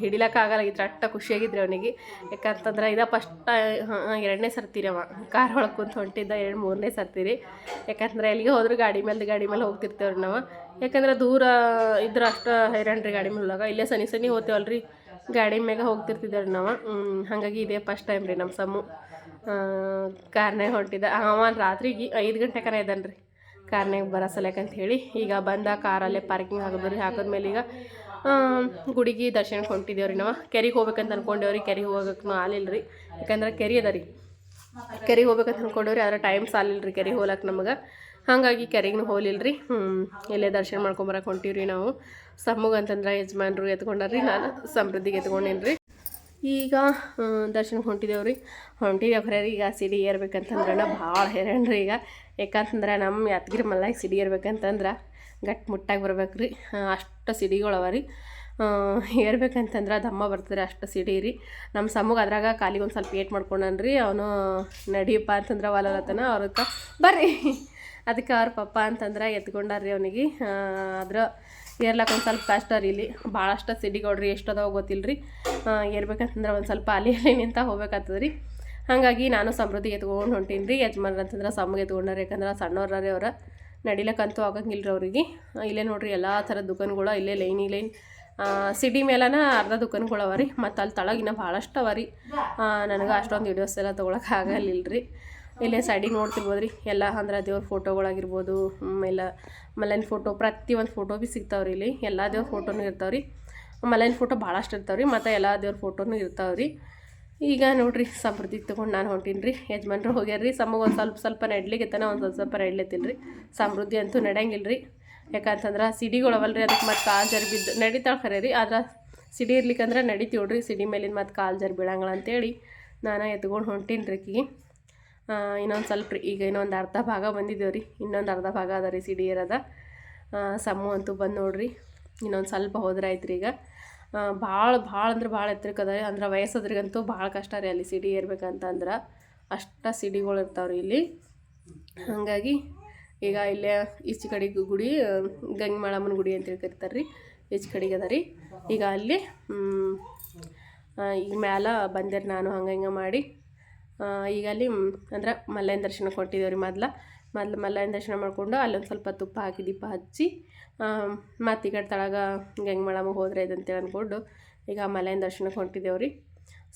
ಹಿಡಿಲಕ್ಕಾಗಲ್ಲಾಗಿತ್ತು ಅಟ್ಟ ಖುಷಿಯಾಗಿದ್ರಿ ಅವನಿಗೆ. ಯಾಕಂತಂದ್ರೆ ಇದ ಫಸ್ಟ್ ಎರಡನೇ ಸರ್ತಿ ರೀ ಅವ. ಕಾರ್ ಒಳಗೆ ಕುಂತು ಹೊಂಟಿದ್ದ, ಎರಡು ಮೂರನೇ ಸರ್ತಿರಿ. ಯಾಕಂದ್ರೆ ಎಲ್ಲಿಗೆ ಹೋದ್ರೂ ಗಾಡಿ ಮೇಲೆ ಗಾಡಿ ಮೇಲೆ ಹೋಗ್ತಿರ್ತೇವ್ರಿ ನಾವು. ಯಾಕಂದ್ರೆ ದೂರ ಇದ್ರೆ ಅಷ್ಟು ಹೈರಾಣ್ರಿ ಗಾಡಿ ಮೇಲೆ ಹೋಗ ಇಲ್ಲೇ ಸನಿ ಸನಿ ಹೋಗ್ತೇವಲ್ರಿ ಗಾಡಿ ಮ್ಯಾಗ ಹೋಗ್ತಿರ್ತಿದ್ದೇವ್ರಿ ನಾವು. ಹಾಗಾಗಿ ಇದೇ ಫಸ್ಟ್ ಟೈಮ್ ರೀ ನಮ್ಮ ಸಮ್ಮು. ಕಾರ್ನಾಗ ಹೊಂಟಿದ್ದ. ಅವ ರಾತ್ರಿಗೆ ಐದು ಗಂಟೆ ಕನ ಇದ್ದಾನೆ ರೀ ಕಾರ್ನಾಗ ಬರೋ ಅಂತ ಹೇಳಿ ಈಗ ಬಂದ ಕಾರಲ್ಲೇ ಪಾರ್ಕಿಂಗ್ ಹಾಕಿದ್ರಿ ಹಾಕಿದ್ಮೇಲೆ ಈಗ ಗುಡಿಗೆ ದರ್ಶನಕ್ಕೆ ಹೊಂಟಿದ್ದೇವ್ರಿ ನಾವು. ಕೆರೆಗೆ ಹೋಗ್ಬೇಕಂತ ಅನ್ಕೊಂಡೇವ್ರಿ, ಕೆರೆಗೆ ಹೋಗಕ್ಕೆ ಆಲಿಲ್ಲ ರೀ ಯಾಕಂದ್ರೆ ಕೆರೆ ಅದ ರೀ. ಕೆರೆಗೆ ಹೋಗ್ಬೇಕಂತ ಅನ್ಕೊಂಡೇವ್ರಿ, ಆದ್ರೆ ಟೈಮ್ ಸಾಲಿಲ್ಲ ರೀ ಕೆರೆಗೆ ಹೋಗ್ಲಕ್ಕೆ ನಮಗೆ. ಹಾಗಾಗಿ ಕೆರೆಗೂ ಹೋಲಿಲ್ಲ ರೀ ಹ್ಞೂ ಎಲ್ಲೇ ದರ್ಶನ ಮಾಡ್ಕೊಂಬರಕ್ಕೆ ಹೊಂಟೀವಿ ನಾವು. ಸಮ್ಮಗ ಅಂತಂದ್ರೆ ಯಜಮಾನ್ರು ಎತ್ಕೊಂಡಾರ್ರಿ, ನಾನು ಸಮೃದ್ಧಿಗೆ ಎತ್ಕೊಂಡೇನಿ ರೀ ಈಗ ದರ್ಶನ ಹೊಂಟಿದ್ದೇವೆ ರೀ ಹೊಂಟಿದ್ದೇವೆ ಖರೆ ಈಗ ಸಿಡಿ ಏರ್ಬೇಕಂತಂದ್ರೆ ಭಾಳ ರೀ ಈಗ. ಯಾಕಂತಂದ್ರೆ ನಮ್ಮ ಯಾದಗಿರಿ ಮಲ್ಲಾಗ ಸಿಡಿ ಏರ್ಬೇಕಂತಂದ್ರೆ ಗಟ್ಟಿ ಮುಟ್ಟಾಗಿ ಬರ್ಬೇಕು ರೀ ಅಷ್ಟು ಸಿಡಿಗಳು ಅವ ರೀ ಏರ್ಬೇಕಂತಂದ್ರೆ ದಮ್ಮ ಬರ್ತದೆ ಅಷ್ಟು ಸಿಡಿ ರೀ. ನಮ್ಮ ಸಮ್ಮಗ ಅದ್ರಾಗ ಕಾಲಿಗೆ ಒಂದು ಸ್ವಲ್ಪ ಏಟ್ ಮಾಡ್ಕೊಂಡನ್ರಿ ಅವನು ನಡಿಯಪ್ಪ ಅಂತಂದ್ರೆ ವಾಲತನ ಅವ್ರಕ್ಕ ಬರ್ರಿ. ಅದಕ್ಕೆ ಅವ್ರ ಪಪ್ಪ ಅಂತಂದ್ರೆ ಎತ್ಕೊಂಡಾರ್ರಿ ಅವನಿಗೆ. ಅದ್ರ ಏರ್ಲಕ್ಕ ಒಂದು ಸ್ವಲ್ಪ ಕಷ್ಟ ರೀ ಇಲ್ಲಿ. ಭಾಳಷ್ಟು ಸಿಡಿಗೌಡ್ರಿ ಎಷ್ಟು ಗೊತ್ತಿಲ್ಲ ರೀ ಏರ್ಬೇಕಂತಂದ್ರೆ ಒಂದು ಸ್ವಲ್ಪ ಅಲ್ಲಿ ಅಲ್ಲಿ ನಿಂತ ಹೋಗ್ಬೇಕಾಗ್ತದೆ ರೀ. ಹಾಗಾಗಿ ನಾನು ಸಮೃದ್ಧಿ ಎತ್ಕೊಂಡು ಹೊಂಟೀನಿ ರೀ ಯಜಮಾನ್ರ ಅಂತಂದ್ರೆ ಸಮ್ಮಗೆ ಎತ್ಕೊಂಡಾರ, ಯಾಕಂದ್ರೆ ಸಣ್ಣವ್ರೇ ಅವ್ರ. ನಡಿಲಕ್ಕಂತೂ ಆಗಂಗಿಲ್ಲ ರೀ ಅವ್ರಿಗೆ. ಇಲ್ಲೇ ನೋಡ್ರಿ ಎಲ್ಲ ಥರದ ದುಕಾನ್ಗಳು ಇಲ್ಲೇ ಲೈನ್ ಲೈನ್. ಸಿಡಿ ಮೇಲನ ಅರ್ಧ ದುಕಾನ್ಗಳು ಅವ ರೀ. ಮತ್ತು ಅಲ್ಲಿ ತಳಗಿನ ಭಾಳಷ್ಟು ಅವ ರೀ. ನನಗೆ ಅಷ್ಟೊಂದು ವಿಡಿಯೋಸ್ ಎಲ್ಲ ತೊಗೊಳಕ್ಕೆ ಆಗಲಿಲ್ಲ ರೀ ಇಲ್ಲೇ ಸೈಡಿಗೆ ನೋಡ್ತಿರ್ಬೋದು ರೀ ಎಲ್ಲ ಅಂದ್ರೆ ದೇವ್ರ ಫೋಟೋಗಳಾಗಿರ್ಬೋದು ಎಲ್ಲ ಮಲೈನ್ ಫೋಟೋ ಪ್ರತಿಯೊಂದು ಫೋಟೋ ಭೀ ಸಿಗ್ತಾವ್ರಿ ಇಲ್ಲಿ. ಎಲ್ಲ ದೇವ್ರ ಫೋಟೋನು ಇರ್ತಾವ್ರಿ. ಮಲೈನ್ ಫೋಟೋ ಭಾಳಷ್ಟು ಇರ್ತಾವ್ರಿ, ಮತ್ತು ಎಲ್ಲ ದೇವ್ರ ಫೋಟೋನು ಇರ್ತಾವ್ರಿ. ಈಗ ನೋಡಿರಿ, ಸಮೃದ್ಧಿ ತೊಗೊಂಡು ನಾನು ಹೊಂಟೀನಿ ರೀ ಯಜಮಾನ್ರು ಹೋಗ್ಯಾರ ರೀ ಸಮಗೆ ಒಂದು ಸ್ವಲ್ಪ ಸ್ವಲ್ಪ ನಡ್ಲಿಕ್ಕೆ ಒಂದು ಸ್ವಲ್ಪ ಸ್ವಲ್ಪ ನಡ್ಲತ್ತಿಲ್ಲ ರೀ ಸಮೃದ್ಧಿ ಅಂತೂ ನಡೆಯಂಗಿಲ್ಲ ರೀ ಯಾಕಂತಂದ್ರೆ ಸಿಡಿಗಳು ಅವಲ್ಲ ರೀ ಅದಕ್ಕೆ ಮತ್ತು ಕಾಲು ಜರಿ ಬಿದ್ದು ನಡಿತಾಳೆ ಖರೆ ರೀ ಆದ್ರೆ ಸಿಡಿ ಇರ್ಲಿಕ್ಕಂದ್ರೆ ನಡಿತೀವ್ರಿ. ಸಿಡಿ ಮೇಲಿಂದ ಮತ್ತು ಕಾಲು ಜರಿ ಬೀಳಂಗಿಲ್ಲ ಅಂತೇಳಿ ನಾನು ಎತ್ಕೊಂಡು ಹೊಂಟೀನಿ ರೀ ಇನ್ನೊಂದು ಸ್ವಲ್ಪ ರೀ, ಈಗ ಇನ್ನೊಂದು ಅರ್ಧ ಭಾಗ ಬಂದಿದ್ದೇವೆ ರೀ, ಇನ್ನೊಂದು ಅರ್ಧ ಭಾಗ ಅದ ರೀ ಸಿಡಿ ಇರೋದ. ಸಮ್ಮು ಅಂತೂ ಬಂದು ನೋಡ್ರಿ, ಇನ್ನೊಂದು ಸ್ವಲ್ಪ ಹೋದ್ರೆ ಆಯ್ತು ರೀ ಈಗ. ಭಾಳ ಭಾಳ ಅಂದ್ರೆ ಭಾಳ ಎತ್ತರಕ್ಕೆ ಅದ ಅಂದ್ರೆ ವಯಸ್ಸದ್ರಿಗಂತೂ ಭಾಳ ಕಷ್ಟ ರೀ ಅಲ್ಲಿ ಸಿಡಿ ಏರ್ಬೇಕಂತ ಅಂದ್ರೆ ಅಷ್ಟ ಸಿಡಿಗಳು ಇರ್ತಾವ್ರಿ ಇಲ್ಲಿ. ಹಾಗಾಗಿ ಈಗ ಇಲ್ಲೇ ಈಚೆ ಕಡೆಗೆ ಗುಡಿ, ಗಂಗಮಾಳಮ್ಮನ ಗುಡಿ ಅಂತೇಳಿ ಕರಿತಾರೆ ರೀ, ಈಚೆ ಕಡೆಗೆ ಅದ ರೀ. ಈಗ ಅಲ್ಲಿ ಈಗ ಮ್ಯಾಲ ಬಂದಿರಿ ನಾನು ಹಂಗೆ ಹಿಂಗೆ ಮಾಡಿ ಈಗ ಅಲ್ಲಿ ಅಂದ್ರೆ ಮಲ್ಲಯ್ಯನ ದರ್ಶನ ಕೊಟ್ಟಿದ್ದೇವೆ ರೀ ಮೊದ್ಲು. ಮೊದ್ಲು ಮಲ್ಲಯ್ಯನ ದರ್ಶನ ಮಾಡಿಕೊಂಡು ಅಲ್ಲೊಂದು ಸ್ವಲ್ಪ ತುಪ್ಪ ಹಾಕಿ ದೀಪ ಹಚ್ಚಿ ಮತ್ತು ಈ ಕಡೆ ತಳಗ ಗಂಗಮಳಮ್ಮ ಹೋದ್ರೆ ಇದಂತೇಳಿ ಅಂದ್ಕೊಂಡು ಈಗ ಮಲ್ಲಯ್ಯನ ದರ್ಶನಕ್ಕೆ ಹೊಂಟಿದ್ದೇವೆ ರೀ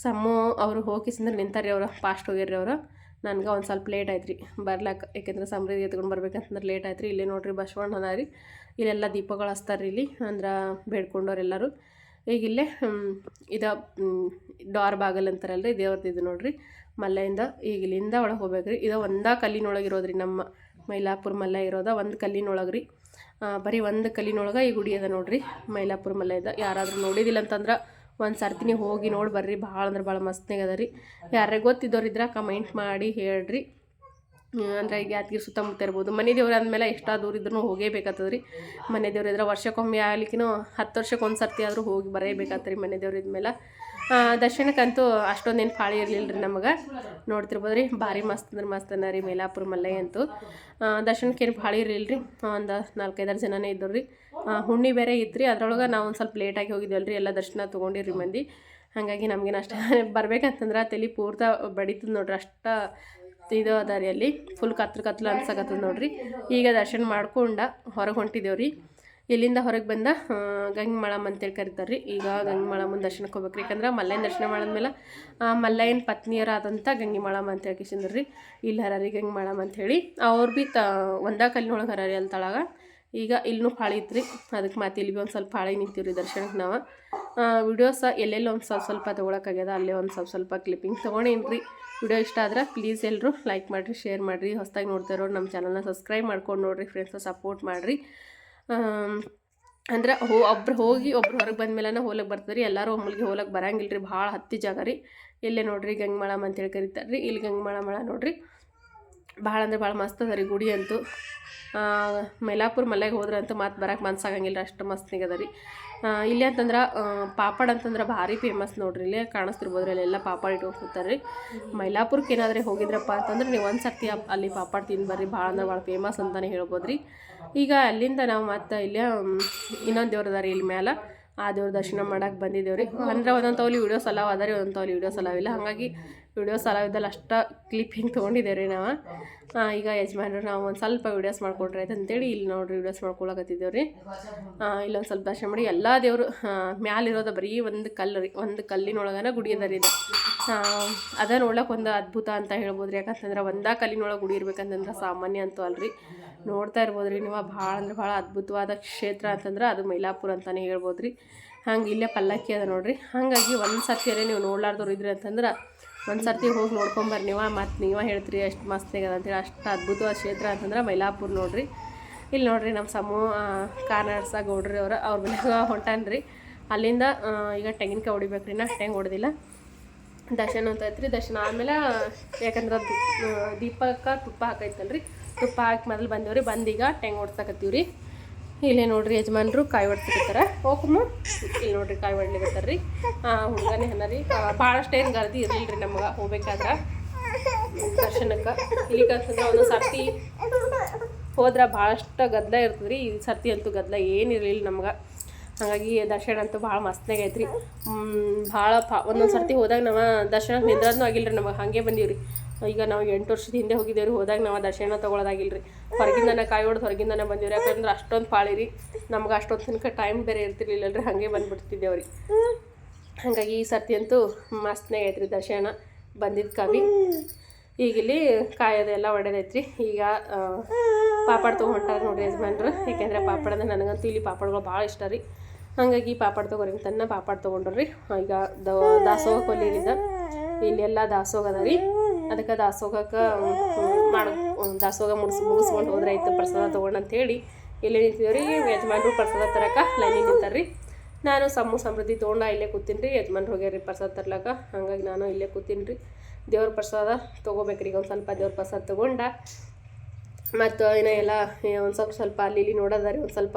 ಸಮ್ಮು ಅವರು ಹೋಗಿಸಂದ್ರೆ ನಿಂತಾರೆ ಅವರು ಫಾಸ್ಟ್ ಹೋಗಿರ್ರಿ ಅವರು. ನನಗೆ ಒಂದು ಸ್ವಲ್ಪ ಲೇಟ್ ಆಯ್ತು ರೀ ಬರ್ಲಾಕ. ಯಾಕೆಂದ್ರೆ ಸಮೃದ್ಧಿ ಎತ್ಕೊಂಡು ಬರ್ಬೇಕಂತಂದ್ರೆ ಲೇಟ್ ಆಯ್ತು ರೀ ಇಲ್ಲೇ ನೋಡಿರಿ ಬಸವಣ್ಣನ ರೀ ಇಲ್ಲೆಲ್ಲ ದೀಪಗಳು ಹಚ್ತಾರೆ ರೀ ಇಲ್ಲಿ, ಅಂದ್ರೆ ಬೇಡ್ಕೊಂಡವ್ರೆಲ್ಲರೂ ಈಗ ಇಲ್ಲೇ ಇದು ಡೋರ್ ಬಾಗಲ್ ಅಂತಾರಲ್ರಿ ದೇವ್ರದ್ದು ಇದು ನೋಡ್ರಿ. ಮಲ್ಲೆಯಿಂದ ಈಗ ಇಲ್ಲಿಂದ ಒಳಗೆ ಹೋಗ್ಬೇಕ್ರಿ. ಇದು ಒಂದೇ ಕಲ್ಲಿನೊಳಗೆ ಇರೋದು ರೀ ನಮ್ಮ ಮೈಲಾಪುರ ಮಲ್ಲ ಇರೋದ ಒಂದು ಕಲ್ಲಿನೊಳಗೆ ರೀ ಬರೀ ಒಂದು ಕಲ್ಲಿನೊಳಗೆ ಈ ಗುಡಿ ಅದ ನೋಡ್ರಿ, ಮೈಲಾಪುರ ಮಲ್ಲೆ ಇದ. ಯಾರಾದರೂ ನೋಡಿದಿಲ್ಲ ಅಂತಂದ್ರೆ ಒಂದು ಸರ್ತಿನಿ ಹೋಗಿ ನೋಡಿ ಬರ್ರಿ. ಭಾಳ ಅಂದ್ರೆ ಭಾಳ ಮಸ್ತ್ನಾಗ ಅದ ರೀ. ಯಾರೇ ಗೊತ್ತಿದ್ದವ್ರು ಇದ್ರೆ ಕಮೆಂಟ್ ಮಾಡಿ ಹೇಳ್ರಿ. ಅಂದ್ರೆ ಈಗ ಯಾದಗಿರಿ ಸುತ್ತಮುತ್ತ ಇರ್ಬೋದು. ಮನೆ ದೇವ್ರು ಅಂದಮೇಲೆ ಎಷ್ಟಾ ದೂರ ಇದ್ರೂ ಹೋಗೇಬೇಕಾಗ್ತದೆ ರೀ ಮನೆ ದೇವ್ರು ಇದ್ರೆ ವರ್ಷಕ್ಕೊಮ್ಮೆ ಆಗ್ಲಿಕ್ಕಿನೂ ಹತ್ತು ವರ್ಷಕ್ಕೆ ಒಂದು ಸರ್ತಿ ಆದರೂ ಹೋಗಿ ಬರೇಬೇಕಾಗ್ತದೆ ರೀ ಮನೆ ದೇವ್ರು ಇದ್ಮೇಲೆ. ದರ್ಶನಕ್ಕಂತೂ ಅಷ್ಟೊಂದೇನು ಪಾಳಿ ಇರಲಿಲ್ಲ ರೀ ನಮಗೆ. ನೋಡ್ತಿರ್ಬೋದು ರೀ ಭಾರಿ ಮಸ್ತ್ ಅಂದ್ರೆ ಮಸ್ತ್ ಅನ್ನ ರೀ ಮೈಲಾಪುರ ಮಲ್ಲಯ್ಯ ಅಂತೂ. ದರ್ಶನಕ್ಕೇನು ಭಾಳ ಇರಲಿಲ್ಲ ರೀ ಒಂದು ನಾಲ್ಕೈದಾರು ಜನನೇ ಇದ್ದರು ರೀ ಹುಣ್ಣಿ ಬೇರೆ ಇತ್ತು ರೀ ಅದ್ರೊಳಗೆ ನಾವು ಒಂದು ಸ್ವಲ್ಪ ಲೇಟಾಗಿ ಹೋಗಿದ್ದೇವಲ್ಲ ರೀ ಎಲ್ಲ ದರ್ಶನ ತೊಗೊಂಡಿರಿ ಮಂದಿ. ಹಾಗಾಗಿ ನಮಗೇನು ಅಷ್ಟು *laughs* ಬರ್ಬೇಕಂತಂದ್ರೆ ತಲೆ ಪೂರ್ತ ಬಡಿತದ ನೋಡ್ರಿ, ಅಷ್ಟ ಇದು ಅದ ರೀ ಅಲ್ಲಿ. ಫುಲ್ ಕತ್ಲು ಕತ್ಲು ಅನ್ಸಕತ್ತದ ನೋಡ್ರಿ. ಈಗ ದರ್ಶನ ಮಾಡ್ಕೊಂಡ ಹೊರಗೆ ಹೊಂಟಿದ್ದೇವೆ ರೀ ಇಲ್ಲಿಂದ ಹೊರಗೆ ಬಂದ ಗಂಗಮಳಮ್ಮ ಅಂತೇಳಿ ಕರಿತಾರೆ ರೀ. ಈಗ ಗಂಗಮಳಮ್ಮನ ದರ್ಶನಕ್ಕೆ ಹೋಗ್ಬೇಕು ಯಾಕಂದ್ರೆ ಮಲ್ಲಯ್ಯನ ದರ್ಶನ ಮಾಡಿದ್ಮೇಲೆ ಮಲ್ಲಯ್ಯನ ಪತ್ನಿಯರಾದಂಥ ಗಂಗಿಮಳಮ್ಮ ಅಂತ ಹೇಳಿ ರೀ. ಇಲ್ಲಿ ಹರಾರಿ ಗಂಗೆ ಗಂಗಿಮಳಮ್ಮ ಅಂಥೇಳಿ ಅವ್ರು ಭೀ ತ, ಒಂದೇ ಕಲ್ಲಿನೊಳಗೆ ಹರಾರಿ ಅಲ್ಲಿ ತಳಗ ಈಗ ಇಲ್ಲೂ ಪಾಳಿ ಇತ್ತು ರೀ ಅದಕ್ಕೆ ಮತ್ತೆ ಇಲ್ಲಿ ಭೀ ಒಂದು ಸ್ವಲ್ಪ ಪಾಳಿ ನಿಂತೀವಿ ರೀ ದರ್ಶನಕ್ಕೆ ನಾವು. ವಿಡಿಯೋಸ ಎಲ್ಲೆಲ್ಲಿ ಒಂದು ಸ್ವಲ್ಪ ಸ್ವಲ್ಪ ತೊಗೊಳಕ್ಕಾಗ್ಯದ, ಅಲ್ಲೇ ಒಂದು ಸ್ವಲ್ಪ ಸ್ವಲ್ಪ ಕ್ಲಿಪ್ಪಿಂಗ್ ತೊಗೊಂಡೇನು ವಿಡಿಯೋ ಇಷ್ಟ ಆದ್ರೆ ಪ್ಲೀಸ್ ಎಲ್ಲರೂ ಲೈಕ್ ಮಾಡಿರಿ ಶೇರ್ ಮಾಡಿರಿ. ಹೊಸದಾಗಿ ನೋಡ್ತಾರೋ ನಮ್ಮ ಚಾನಲ್ನ ಸಬ್ಸ್ಕ್ರೈಬ್ ಮಾಡ್ಕೊಂಡು ನೋಡಿರಿ ಫ್ರೆಂಡ್ಸ್ ಸಪೋರ್ಟ್ ಮಾಡಿರಿ. ಅಂದ್ರೆ ಹೋ, ಒಬ್ರು ಹೋಗಿ ಒಬ್ರು ಹೊರಗೆ ಬಂದ್ಮೇಲೆ ಹೋಲಕ್ಕೆ ಬರ್ತದೆ ರೀ. ಎಲ್ಲರೂ ಒಮ್ಮಲ್ಗೆ ಹೋಲಕ್ಕೆ ಬರಂಗಿಲ್ಲ ರೀ ಭಾಳ ಹತ್ತಿ ಜಾಗ ರೀ. ಇಲ್ಲೇ ನೋಡಿರಿ ಗಂಗಮಾಳಮ್ಮ ಅಂತೇಳಿ ಕರಿತಾರೆ ರೀ ಇಲ್ಲಿ ಗಂಗಮಾಳಮ್ಮಳ ನೋಡಿರಿ. ಭಾಳ ಅಂದ್ರೆ ಭಾಳ ಮಸ್ತ್ ಅದ ರೀ ಗುಡಿ ಅಂತೂ. ಮೈಲಾಪುರ ಮಲ್ಲೆಗೆ ಹೋದ್ರೆ ಅಂತೂ ಮತ್ತೆ ಬರಕ್ಕೆ ಮನ್ಸಾಗಂಗಿಲ್ಲ ಅಷ್ಟು ಮಸ್ತ್ ಅದ ರೀ. ಇಲ್ಲಿ ಅಂತಂದ್ರೆ ಪಾಪಡ್ ಅಂತಂದ್ರೆ ಭಾರಿ ಫೇಮಸ್ ನೋಡ್ರಿ. ಇಲ್ಲಿ ಕಾಣಿಸ್ತಿರ್ಬೋದ್ರಿ ಅಲ್ಲೆಲ್ಲ ಪಾಪಡ್ ಇಟ್ಕೊಂಡು ಕೂತಾರೆ ರೀ. ಮೈಲಾಪುರಕ್ಕೆ ಏನಾದ್ರೆ ಹೋಗಿದ್ರಪ್ಪ ಅಂತಂದ್ರೆ ನೀವು ಒಂದು ಸರ್ತಿ ಅಲ್ಲಿ ಪಾಪಡ್ ತಿಂದು ಬರ್ರಿ, ಭಾಳ ಅಂದ್ರೆ ಭಾಳ ಫೇಮಸ್ ಅಂತಲೇ ಹೇಳ್ಬೋದು ರೀ ಈಗ ಅಲ್ಲಿಂದ ನಾವು ಮತ್ತೆ ಇಲ್ಲೇ ಇನ್ನೊಂದು ದೇವ್ರದಾರಿ ಇಲ್ಲಿ ಮೇಲೆ ಆ ದೇವ್ರ ದರ್ಶನ ಮಾಡಕ್ಕೆ ಬಂದಿದ್ದೇವೆ ರೀ ಅಂದ್ರೆ ಒಂದೊಂದು ವಿಡಿಯೋ ವೀಡಿಯೋಸ್ ಅಲ್ಲ ಅದ ರೀ ಒಂದೊಂದು ತವಲಿ ವೀಡಿಯೋಸ್ ಅಲಾವಿಲ್ಲ ಹಾಗಾಗಿ ವೀಡಿಯೋಸ್ ಅಲಾವಿದ್ದಲ್ಲಿ ಅಷ್ಟು ಕ್ಲಿಪ್ ಹಿಂಗೆ ತೊಗೊಂಡಿದ್ದೇವೆ ರೀ ನಾವು ಈಗ ಯಜಮಾನ್ರು ನಾವು ಒಂದು ಸ್ವಲ್ಪ ವಿಡಿಯೋಸ್ ಮಾಡ್ಕೊಟ್ರೆ ಆಯ್ತು ಅಂತೇಳಿ ಇಲ್ಲಿ ನೋಡ್ರಿ ವಿಡಿಯೋಸ್ ಮಾಡ್ಕೊಳಕತ್ತಿದ್ದೇವೆ ರೀ ಇಲ್ಲೊಂದು ಸ್ವಲ್ಪ ದರ್ಶನ ಮಾಡಿ ಎಲ್ಲ ದೇವರು ಮ್ಯಾಲಿರೋದು ಬರೀ ಒಂದು ಕಲ್ಲು ರೀ ಒಂದು ಕಲ್ಲಿನೊಳಗನ ಗುಡಿ ಅದ ರೀ ಇದು. ಅದ ನೋಡ್ಲಕ್ಕೆ ಒಂದು ಅದ್ಭುತ ಅಂತ ಹೇಳ್ಬೋದು ರೀ ಯಾಕಂತಂದ್ರೆ ಒಂದೇ ಕಲ್ಲಿನೊಳಗೆ ಗುಡಿ ಇರ್ಬೇಕಂತಂದ್ರೆ ಸಾಮಾನ್ಯ ಅಂತೂ ಅಲ್ರಿ. ನೋಡ್ತಾ ಇರ್ಬೋದು ರೀ ನೀವು ಭಾಳ ಅಂದ್ರೆ ಭಾಳ ಅದ್ಭುತವಾದ ಕ್ಷೇತ್ರ ಅಂತಂದ್ರೆ ಅದು ಮೈಲಾಪುರ ಅಂತಲೇ ಹೇಳ್ಬೋದು ರೀ ಹಂಗೆ ಇಲ್ಲೇ ಪಲ್ಲಕ್ಕಿ ಅದ ನೋಡ್ರಿ. ಹಾಗಾಗಿ ಒಂದು ಸರ್ತಿಯರೇ ನೀವು ನೋಡ್ಲಾರ್ದವ್ರು ಇದ್ರಿ ಅಂತಂದ್ರೆ ಒಂದು ಸರ್ತಿ ಹೋಗಿ ನೋಡ್ಕೊಂಬರ್ರಿ ನೀವು ಮತ್ತು ನೀವು ಹೇಳ್ತೀರಿ ಎಷ್ಟು ಮಸ್ತ್ ಆಗ್ಯದ ಅಂತೇಳಿ. ಅಷ್ಟು ಅದ್ಭುತವಾದ ಕ್ಷೇತ್ರ ಅಂತಂದ್ರೆ ಮೈಲಾಪುರ ನೋಡ್ರಿ. ಇಲ್ಲಿ ನೋಡ್ರಿ ನಮ್ಮ ಸಮೂಹ ಕಾರ್ನಾಡ್ಸ ಗೌಡ್ರಿ ಅವರು, ಅವ್ರ ಮನೆಯಾಗ ಹೊಂಟಾನ್ರಿ. ಅಲ್ಲಿಂದ ಈಗ ತೆಂಗಿನಕಾಯಿ ಹೊಡಿಬೇಕು ರೀ ನಾ ಹೆಂಗೆ ಹೊಡೆದಿಲ್ಲ. ದರ್ಶನ ಅಂತ ಐತ್ರಿ, ದರ್ಶನ ಆದಮೇಲೆ ಯಾಕಂದ್ರೆ ದೀಪಕ್ಕೆ ತುಪ್ಪ ಹಾಕೈತಲ್ರಿ. ತುಪ್ಪ ಹಾಕಿ ಮೊದಲು ಬಂದೇವ್ರಿ ಬಂದೀಗ ಟೆಂಗ್ ಓಡ್ಸಕತ್ತೀವಿ ರೀ ಇಲ್ಲೇ ನೋಡ್ರಿ ಯಜಮಾನ್ರು ಕಾಯಿ ಹೊಡ್ತಿರ್ತಾರ ಹೋಗಮ್ಮ ಇಲ್ಲಿ ನೋಡ್ರಿ ಕಾಯಿ ಹೊಡ್ಲಿಕತ್ತಾರ ರೀ ಹುಡುಗನೇ ಹನ ರೀ. ಭಾಳಷ್ಟು ಏನು ಗರ್ದಿ ಇರಲಿಲ್ಲ ನಮ್ಗೆ ಹೋಗ್ಬೇಕಾದ್ರೆ. ದರ್ಶನಕ್ಕೆ. ಇಲ್ಲಿಗಂತಂದ್ರೆ ಒಂದು ಸರ್ತಿ. ಹೋದ್ರೆ ಭಾಳಷ್ಟು ಗದ್ದಲ ಇರ್ತದ್ರಿ. ಈ ಸರ್ತಿ ಅಂತೂ ಗದ್ದಲ ಏನಿರಲಿಲ್ಲ ನಮ್ಗೆ. ಹಾಗಾಗಿ ದರ್ಶನ ಅಂತೂ ಭಾಳ ಮಸ್ತ್ನಾಗ ಐತ್ರಿ. ಭಾಳ ಪಾ ಒಂದೊಂದು ಸರ್ತಿ ಹೋದಾಗ ನಮ್ಮ ದರ್ಶನ ನಿಂದ್ರದ್ನೂ ಆಗಿಲ್ಲ ರೀ ನಮಗೆ. ಹಾಗೆ ಬಂದೀವಿ ರೀ ಈಗ ನಾವು ಎಂಟು ವರ್ಷದ ಹಿಂದೆ ಹೋಗಿದ್ದೇವೆ ರೀ ಹೋದಾಗ ನಾವು ದರ್ಶನ ತೊಗೊಳೋದಾಗಿಲ್ಲ ರೀ ಹೊರಗಿಂದನ ಕಾಯಿ ಹೊಡೆದು ಹೊರಗಿಂದನ ಬಂದೀವಿ ರೀ ಯಾಕಂದ್ರೆ ಅಷ್ಟೊಂದು ಪಾಳಿ ರೀ ನಮ್ಗೆ ಅಷ್ಟೊಂದು ತನಕ ಟೈಮ್ ಬೇರೆ ಇರ್ತಿರ್ಲಿಲ್ಲ ರೀ ಹಾಗೆ ಬಂದುಬಿಡ್ತಿದ್ದೇವೆ ರೀ ಹಾಗಾಗಿ ಈ ಸರ್ತಿ ಅಂತೂ ಮಸ್ತ್ನಾಗ ಐತ್ರಿ ದರ್ಶನ ಬಂದಿದ್ದ ಕವಿ ಈಗ ಇಲ್ಲಿ ಕಾಯೋದೆಲ್ಲ ರೀ ಈಗ ಪಾಪಡ್ ತೊಗೊಂಟಾರ ನೋಡ್ರಿ ಯಜಮಾನ್ರು. ಯಾಕೆಂದ್ರೆ ಪಾಪಡ್ ಅಂದ್ರೆ ನನಗಂತೂ ಇಲ್ಲಿ ಪಾಪಡ್ಗಳು ಭಾಳ ಇಷ್ಟ ರೀ. ಹಾಗಾಗಿ ಪಾಪಡ್ ತೊಗೊರಿ ತನ್ನ ಪಾಪಡ್ ತೊಗೊಂಡ್ರಿ ಈಗ ದಾಸೋಹ ಕೊಲ್ಲಿರಿದ. ಇಲ್ಲೆಲ್ಲ ದಾಸೋಹ ಅದ ರೀ. ಅದಕ್ಕೆ ದಾಸೋಗಕ್ಕೆ ಮಾಡ ದಾಸೋಗ ಮುಗಿಸ್ ಮುಗಿಸ್ಕೊಂಡು ಹೋದ್ರೆ ಆಯ್ತು, ಪ್ರಸಾದ ತೊಗೊಂಡು ಅಂತೇಳಿ ಇಲ್ಲೇ ನಿಂತಿದ್ದೇವೆ ರೀ ಯಜಮಾನ್ರು ಪ್ರಸಾದ ತರಕ ಲೈನಿಗೆ ನಿಂತಾರ್ರಿ. ನಾನು ಸಮ್ಮು ಸಮೃದ್ಧಿ ತೊಗೊಂಡ ಇಲ್ಲೇ ಕೂತೀನಿ ರೀ ಯಜಮಾನ್ರು ಹೋಗ್ಯಾರ ಪ್ರಸಾದ ತರ್ಲಕ್ಕ ಹಾಗಾಗಿ ನಾನು ಇಲ್ಲೇ ಕೂತೀನಿ ರೀ ದೇವ್ರ ಪ್ರಸಾದ ತೊಗೋಬೇಕ್ರಿ ಈಗ ಒಂದು ಸ್ವಲ್ಪ, ದೇವ್ರ ಪ್ರಸಾದ ತೊಗೊಂಡ. ಮತ್ತು ಏನೋ ಎಲ್ಲ ಒಂದು ಸ್ವಲ್ಪ ಸ್ವಲ್ಪ ಅಲ್ಲಿ ಇಲ್ಲಿ ನೋಡೋದಾರಿ ಒಂದು ಸ್ವಲ್ಪ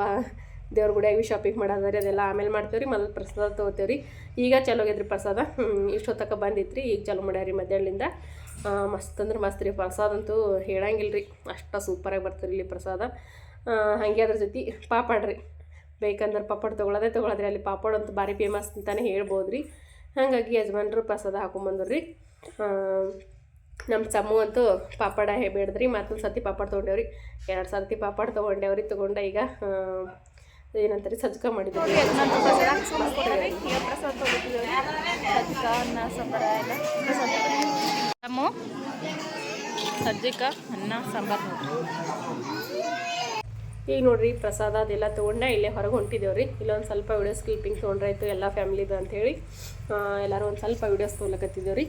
ದೇವ್ರ ಗುಡಿಯಾಗಿ ಶಾಪಿಂಗ್ ಮಾಡೋದ ರೀ ಅದೆಲ್ಲ ಆಮೇಲೆ ಮಾಡ್ತೇವೆ ರೀ ಮೊದಲು ಪ್ರಸಾದ ತೊಗೋತೇವೆ ರೀ ಈಗ ಚಲೋ ರೀ ಪ್ರಸಾದ. ಇಷ್ಟೊತ್ತಕ್ಕೆ ಬಂದಿತ್ತು ಈಗ ಚಲೋ ಮಾಡ್ಯಾರ ಮಧ್ಯಾಹ್ನದಿಂದ. ಮಸ್ತ್ ಅಂದ್ರೆ ಮಸ್ತ್ ರೀ ಪ್ರಸಾದ ಅಂತೂ ಹೇಳಂಗಿಲ್ಲ ರೀ ಅಷ್ಟು ಸೂಪರಾಗಿ ಬರ್ತೀರಿ ಇಲ್ಲಿ ಪ್ರಸಾದ. ಹಾಗೆ ಅದ್ರ ಜೊತೆ ಪಾಪಡ್ ರೀ. ಬೇಕಂದ್ರೆ ಪಾಪಡ್ ತೊಗೊಳೋದೇ ತೊಗೊಳದ್ರಿ. ಅಲ್ಲಿ ಪಾಪಡ್ ಅಂತೂ ಭಾರಿ ಫೇಮಸ್ ಅಂತಲೇ ಹೇಳ್ಬೋದು ರೀ ಹಾಗಾಗಿ ಯಜಮಾನ್ರು ಪ್ರಸಾದ ಹಾಕೊಂಬಂದ್ರಿ ನಮ್ಮ ಚಮ್ಮು ಅಂತೂ ಪಾಪಡ ಬೇಡ್ದ್ರಿ. ಮತ್ತೊಂದು ಸರ್ತಿ ಪಾಪಡ್ ತೊಗೊಂಡೇವ್ರಿ. ಎರಡು ಸರ್ತಿ ಪಾಪಡ್ ತೊಗೊಂಡೇವ್ರಿ. ತೊಗೊಂಡ ಈಗ ಏನಂತಾರೆ ಸಜ್ಕ ಮಾಡಿದ್ರು ಸಜ್ಜಕ ಸಜ್ಜಿಕ ಅನ್ನ ಸಾಂಬಾರು ಈಗ ನೋಡ್ರಿ ಪ್ರಸಾದ ಅದೆಲ್ಲ ತೊಗೊಂಡೆ ಇಲ್ಲೇ ಹೊರಗೆ ಹೊಂಟಿದ್ದೇವ್ರಿ ಇಲ್ಲೊಂದು ಸ್ವಲ್ಪ ವಿಡಿಯೋಸ್ ಕ್ಲಿಪ್ಪಿಂಗ್ ತೊಗೊಂಡ್ರಾಯ್ತು ಎಲ್ಲ ಫ್ಯಾಮಿಲಿದು ಅಂಥೇಳಿ ಎಲ್ಲರೂ ಒಂದು ಸ್ವಲ್ಪ ವಿಡಿಯೋಸ್ ತೊಗೊಳಕತ್ತಿದ್ದೇವ್ರಿ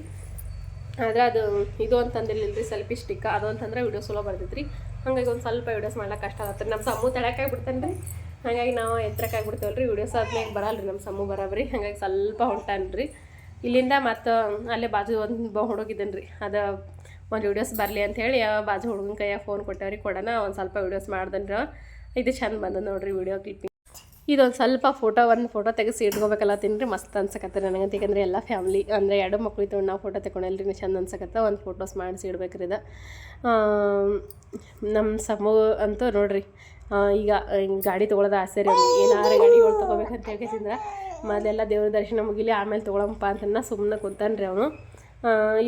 ಆದ್ರೆ ಅದು ಇದು ಅಂತಂದಿರ್ಲಿಲ್ಲ ರೀ ಸೆಲ್ಫಿ ಸ್ಟಿಕ್ ಅದು ಅಂತಂದ್ರೆ ವಿಡಿಯೋಸ್ ಎಲ್ಲ ರೀ ಹಂಗಾಗಿ ಒಂದು ಸ್ವಲ್ಪ ವಿಡಿಯೋಸ್ ಮಾಡ್ಲಿಕ್ಕೆ ಕಷ್ಟ ಆಗತ್ತೆ. ನಮ್ಮ ಸಮ್ಮು ತಡಕಾಗಿ ಬಿಡ್ತಾನೆ ರೀ ಹಾಗಾಗಿ ನಾವು ಎತ್ತರಕ್ಕೆ ಆಗ್ಬಿಡ್ತೇವಲ್ಲ ರೀ ವಿಡಿಯೋಸ್ ಆದ್ಮೇಲೆ ಬರಲ್ಲ ರೀ ನಮ್ಮ ಸಮ್ಮು ಬರಬ್ರಿ. ಹಾಗಾಗಿ ಸ್ವಲ್ಪ ಹೊಂಟಾನ ರೀ ಇಲ್ಲಿಂದ ಮತ್ತು ಅಲ್ಲೇ ಬಾಜು ಒಂದು ಬ ರೀ ಅದು ಒಂದು ವಿಡಿಯೋಸ್ ಬರಲಿ ಅಂಥೇಳಿ ಬಾಜು ಹುಡುಗನ ಕೈಯಾಗ ಫೋನ್ ಕೊಟ್ಟವ್ರಿ, ಕೊಡೋಣ, ಒಂದು ಸ್ವಲ್ಪ ವಿಡಿಯೋಸ್ ಮಾಡ್ದನ್ರಿ. ಇದು ಚಂದ ಬಂದದ ನೋಡ್ರಿ ವಿಡಿಯೋ ಕ್ಲಿಪ್ಪಿಂಗ್ ಇದೊಂದು ಸ್ವಲ್ಪ ಫೋಟೋ ಒಂದು ಫೋಟೋ ತೆಗೆಸಿ ಇಟ್ಕೋಬೇಕಲ್ಲ ತಿನ್ರಿ, ಮಸ್ತ್ ಅನ್ಸಕತ್ತೆ ನನಗಂತ. ಯಾಕಂದ್ರೆ ಎಲ್ಲ ಫ್ಯಾಮ್ಲಿ ಅಂದರೆ ಎರಡು ಮಕ್ಳು ಇತ್ತು ನಾವು ಫೋಟೋ ತಗೊಂಡಲ್ರಿ ಚಂದ ಅನ್ಸಕತ್ತ, ಒಂದು ಫೋಟೋಸ್ ಮಾಡಿಸಿ ಇಡ್ಬೇಕ್ರಿ ಇದು. ನಮ್ಮ ಸಮೂ ಅಂತೂ ನೋಡ್ರಿ ಈಗ ಗಾಡಿ ತೊಗೊಳೋದು ಆಸೆ ರೀ ಏನಾರು ಗಾಡಿಗಳು ತೊಗೋಬೇಕಂತ ಹೇಳ್ಕೇಸಿಂದ್ರೆ ಮೊದಲೆಲ್ಲ ದೇವ್ರ ದರ್ಶನ ಮುಗಿಲಿ, ಆಮೇಲೆ ತೊಗೊಳಂಪ ಅಂತನ್ನ ಸುಮ್ಮನೆ ಕುಂತಾನ್ರಿ ಅವನು.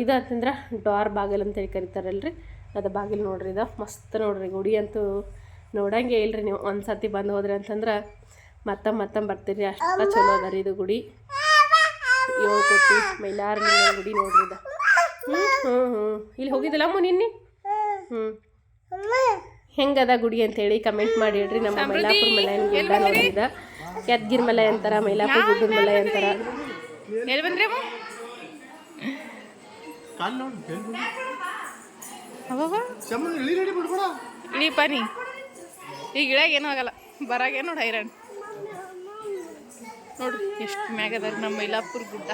ಇದು ಅಂತಂದ್ರೆ ಡಾರ್ ಬಾಗಿಲು ಅಂತೇಳಿ ಕರಿತಾರಲ್ರಿ. ಅದು ಬಾಗಿಲು ನೋಡ್ರಿ ಇದು. ಮಸ್ತ್ ನೋಡ್ರಿ ಗುಡಿ ಅಂತೂ ನೋಡಂಗೆ ಇಲ್ರಿ ನೀವು. ಒಂದು ಸರ್ತಿ ಬಂದು ಹೋದ್ರಿ ಅಂತಂದ್ರೆ ಮತ್ತೆ ಮತ್ತೆ ಬರ್ತೀರಿ ಅಷ್ಟು ಚಲೋ ಅದ ರೀ ಇದು ಗುಡಿ. ಏಳು ಮೈಲಾರ ಗುಡಿ ನೋಡ್ರಿ ಇದು. ಹ್ಞೂ ಹ್ಞೂ ಹ್ಞೂ ಇಲ್ಲಿ ಹೋಗಿದ್ದಿಲ್ಲಮ್ಮ ನಿನ್ನೆ? ಹ್ಞೂ ಹೆಂಗದ ಗುಡಿ ಅಂತೇಳಿ ಕಮೆಂಟ್ ಮಾಡಿ ಹೇಳ್ರಿ ನಮ್ಮ ಮೈಲಾಪುರ ಮಲೈ ಗುಡ್ಡ ನೋಡಿದ ಯದ್ಗಿರ್ ಮಲೈ ಅಂತಾರ ಮೈಲಾಪುರ ಗುಡ್ಡ ಮಲೈ ಅಂತಾರ ಇಳಿಪ ನೀ ಈಗ ಇಳ್ಯಾಗ ಏನೂ ಆಗಲ್ಲ. ಬರಾಗ ನೋಡಿ ಹೈರಾಣ. ನೋಡ್ರಿ ಎಷ್ಟು ಮ್ಯಾಗದ ನಮ್ಮ ಮೈಲಾಪುರ ಗುಡ್ಡ.